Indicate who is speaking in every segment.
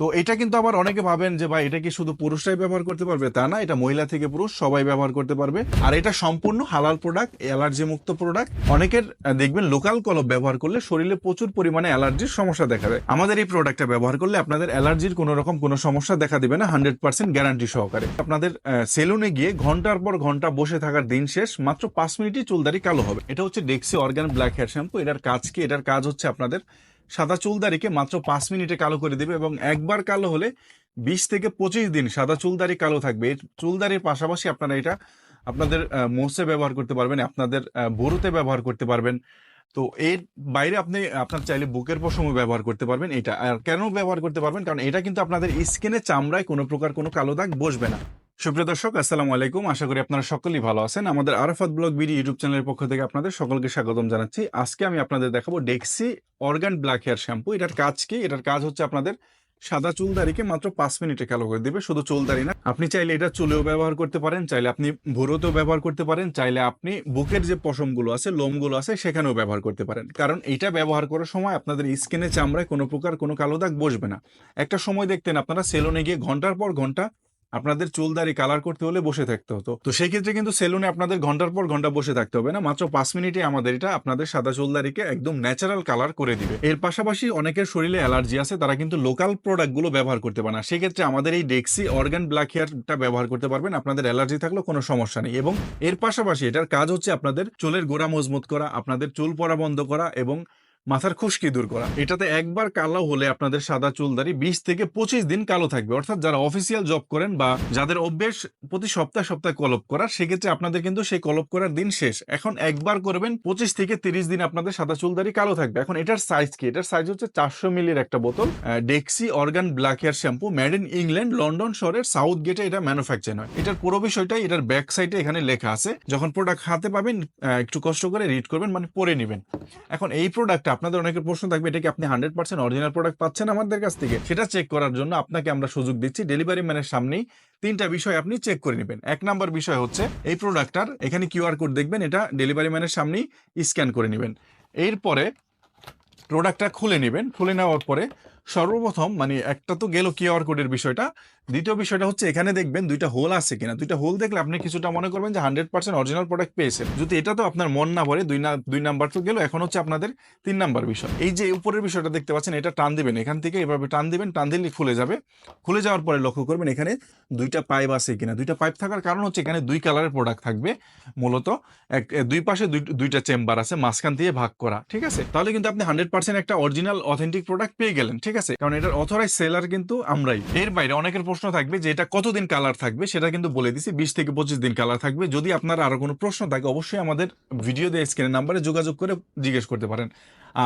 Speaker 1: তো এটা কিন্তু আবার অনেকে ভাবেন যে, ভাই, এটা কি শুধু পুরুষরাই ব্যবহার করতে পারবে? তা না, এটা মহিলা থেকে পুরুষ, সবাই ব্যবহার করতে পারবে। আর এটা সম্পূর্ণ হালাল প্রোডাক্ট অ্যালার্জি মুক্ত প্রোডাক্ট অনেকের দেখবেন লোকাল কলব ব্যবহার করলে শরীরে প্রচুর পরিমাণে অ্যালার্জির সমস্যা দেখা দেয়। আমাদের এই প্রোডাক্টটা ব্যবহার করলে আপনাদের অ্যালার্জির কোনো রকম কোনো সমস্যা দেখা দিবে না হান্ড্রেড পার্সেন্ট গ্যারান্টি সহকারে। আপনাদের সেলুনে গিয়ে ঘণ্টার পর ঘণ্টা বসে থাকার দিন শেষ, মাত্র পাঁচ মিনিটই চুলদারি কালো হবে। এটা হচ্ছে Dexe organ black hair shampoo এটার কাজ কি? এটার কাজ হচ্ছে আপনাদের সাদা চুলদারিকে মাত্র পাঁচ মিনিটে কালো করে দেবে এবং একবার কালো হলে বিশ থেকে পঁচিশ দিন সাদা চুলদারি কালো থাকবে। চুলদারির পাশাপাশি আপনারা এটা আপনাদের মোষে ব্যবহার করতে পারবেন, আপনাদের বড়ুতে ব্যবহার করতে পারবেন। তো এর বাইরে আপনি, আপনার চাইলে বুকের পশমও ব্যবহার করতে পারবেন। এটা, আর কেন ব্যবহার করতে পারবেন? কারণ এটা কিন্তু আপনাদের স্কিনে চামড়ায় কোনো প্রকার কোনো কালো দাগ বসবে না। সুপ্রিয় দর্শক, আসসালামু আলাইকুম। আশা করি আপনারা সকলেই ভালো আছেন। আমাদের আরাফাত ব্লগ বিডি ইউটিউব চ্যানেলের পক্ষ থেকে আপনাদের সকলকে স্বাগতম জানাচ্ছি। আজকে আমি আপনাদের দেখাবো Dexe organ black hair shampoo এটার কাজ কি? এটার কাজ হচ্ছে আপনাদের সাদা চুল চুলদারিকে মাত্র পাঁচ মিনিটে কালো করে দিবে। শুধু চুল চুলদারি না, আপনি চাইলে এটা চুলেও ব্যবহার করতে পারেন, চাইলে আপনি ভুরোতেও ব্যবহার করতে পারেন, চাইলে আপনি বুকের যে পশমগুলো আছে, লোমগুলো আছে, সেখানেও ব্যবহার করতে পারেন। কারণ এটা ব্যবহার করার সময় আপনাদের স্কিনে চামড়ায় কোনো প্রকার কোনো কালো দাগ বসবে না। একটা সময় দেখতেন আপনারা সেলুনে গিয়ে ঘণ্টার পর ঘণ্টা আপনাদের চুল চুলদারি কালার করতে হলে বসে থাকতে হতো। তো সেই ক্ষেত্রে কিন্তু সেলুনে আপনাদের ঘণ্টার পর ঘণ্টা বসে থাকতে হবে না, মাত্র পাঁচ মিনিটে আমাদের এটা আপনাদের সাদা চুল চুলদারিকে একদম ন্যাচারাল কালার করে দিবে। এর পাশাপাশি অনেকের শরীরে অ্যালার্জি আছে, তারা কিন্তু লোকাল প্রোডাক্টগুলো ব্যবহার করতে পারে না। সেক্ষেত্রে আমাদের এই ডেক্সি অর্গান ব্ল্যাক হেয়ারটা ব্যবহার করতে পারবেন, আপনাদের অ্যালার্জি থাকলেও কোনো সমস্যা নেই। এবং এর পাশাপাশি এটার কাজ হচ্ছে আপনাদের চুলের গোড়া মজবুত করা, আপনাদের চুল পড়া বন্ধ করা এবং মাথার খুশকি দূর করা। এটাতে একবার কালো হলে আপনাদের সাদা চুলদারি বিশ থেকে পঁচিশ দিন কালো থাকবে। অর্থাৎ যারা অফিসিয়াল জব করেন বা যাদের অভ্যেস প্রতি সপ্তাহে সপ্তাহে কলপ করা, সেক্ষেত্রে আপনাদের কিন্তু সেই কলপ করার দিন শেষ। এখন একবার করবেন, পঁচিশ থেকে তিরিশ দিন আপনাদের সাদা চুলদারি কালো থাকবে। এখন এটার সাইজ কি? এটার সাইজ হচ্ছে চারশো মিলির একটা বোতল। Dexe organ black hair shampoo made in England London শহরের সাউথ গেটে এটা ম্যানুফ্যাকচার হয়। এটার পুরো বিষয়টাই এটার ব্যাক সাইডে এখানে লেখা আছে। যখন প্রোডাক্ট হাতে পাবেন একটু কষ্ট করে রিড করবেন মানে পরে নেবেন। এখন এই প্রোডাক্টটা আপনাদের অনেকের প্রশ্ন থাকবে, এটা কি আপনি হান্ড্রেড পার্সেন্ট অরিজিনাল প্রোডাক্ট পাচ্ছেন আমাদের কাছ থেকে? সেটা চেক করার জন্য আপনাকে আমরা সুযোগ দিচ্ছি। ডেলিভারি ম্যানের সামনেই তিনটা বিষয় আপনি চেক করে নেবেন। এক নাম্বার বিষয় হচ্ছে, এই প্রোডাক্টটার এখানে কিউআর কোড দেখবেন, এটা ডেলিভারি ম্যানের সামনেই স্ক্যান করে নেবেন। এরপরে প্রোডাক্টটা খুলে নেবেন। খুলে নেওয়ার পরে সর্বপ্রথম মানে একটা তো গেল কিউআর কোডের বিষয়টা দ্বিতীয় বিষয়টা হচ্ছে এখানে দেখবেন দুইটা হোল আছে কিনা। দুইটা হোল দেখলে আপনি কিছুটা মনে করবেন যে হান্ড্রেড পার্সেন্ট অরিজিনাল প্রোডাক্ট পেয়েছেন। যদি এটা তো আপনার মন না ভরে, দুই দুই নাম্বার তো গেল, এখন হচ্ছে আপনাদের তিন নাম্বার বিষয়। এই যে উপরের বিষয়টা দেখতে পাচ্ছেন, এটা টান দিবেন এখান থেকে, এভাবে টান দিবেন, টান দিলে খুলে যাবে। খুলে যাওয়ার পরে লক্ষ্য করবেন এখানে দুইটা পাইপ আছে কিনা। দুইটা পাইপ থাকার কারণ হচ্ছে এখানে দুই কালারের প্রোডাক্ট থাকবে, মূলত এক, দুই পাশে দুইটা চেম্বার আছে, মাঝখান দিয়ে ভাগ করা, ঠিক আছে? তাহলে কিন্তু আপনি হান্ড্রেড পার্সেন্ট একটা অরিজিনাল অথেন্টিক প্রোডাক্ট পেয়ে গেলেন, ঠিক আছে? কারণ এটার অথরাইজ সেলার কিন্তু আমরাই। এর বাইরে অনেকের প্রশ্ন থাকবে যে এটা কতদিন কালার থাকবে সেটা কিন্তু বলে দিছি, বিশ থেকে পঁচিশ দিন কালার থাকবে। যদি আপনার আরও কোনো প্রশ্ন থাকে, অবশ্যই আমাদের ভিডিও দিয়ে স্ক্রিনের নাম্বারে যোগাযোগ করে জিজ্ঞেস করতে পারেন।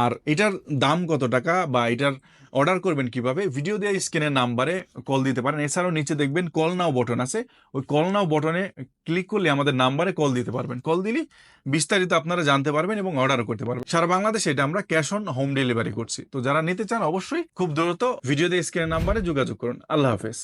Speaker 1: আর এটার দাম কত টাকা বা এটার অর্ডার করবেন কীভাবে ভিডিও দিয়ে স্ক্রিনের নাম্বারে কল দিতে পারেন। এছাড়াও নিচে দেখবেন কল নাও বটন আছে। ওই কল নাও বটনে ক্লিক করলে আমাদের নাম্বারে কল দিতে পারবেন। কল দিলে বিস্তারিত আপনারা জানতে পারবেন এবং অর্ডার করতে পারবেন। সারা বাংলাদেশে এটা আমরা ক্যাশ অন হোম ডেলিভারি করছি। তো যারা নিতে চান অবশ্যই খুব দ্রুত ভিডিও দিয়ে স্ক্রিনের নাম্বারে যোগাযোগ করুন। আল্লাহ হাফেজ।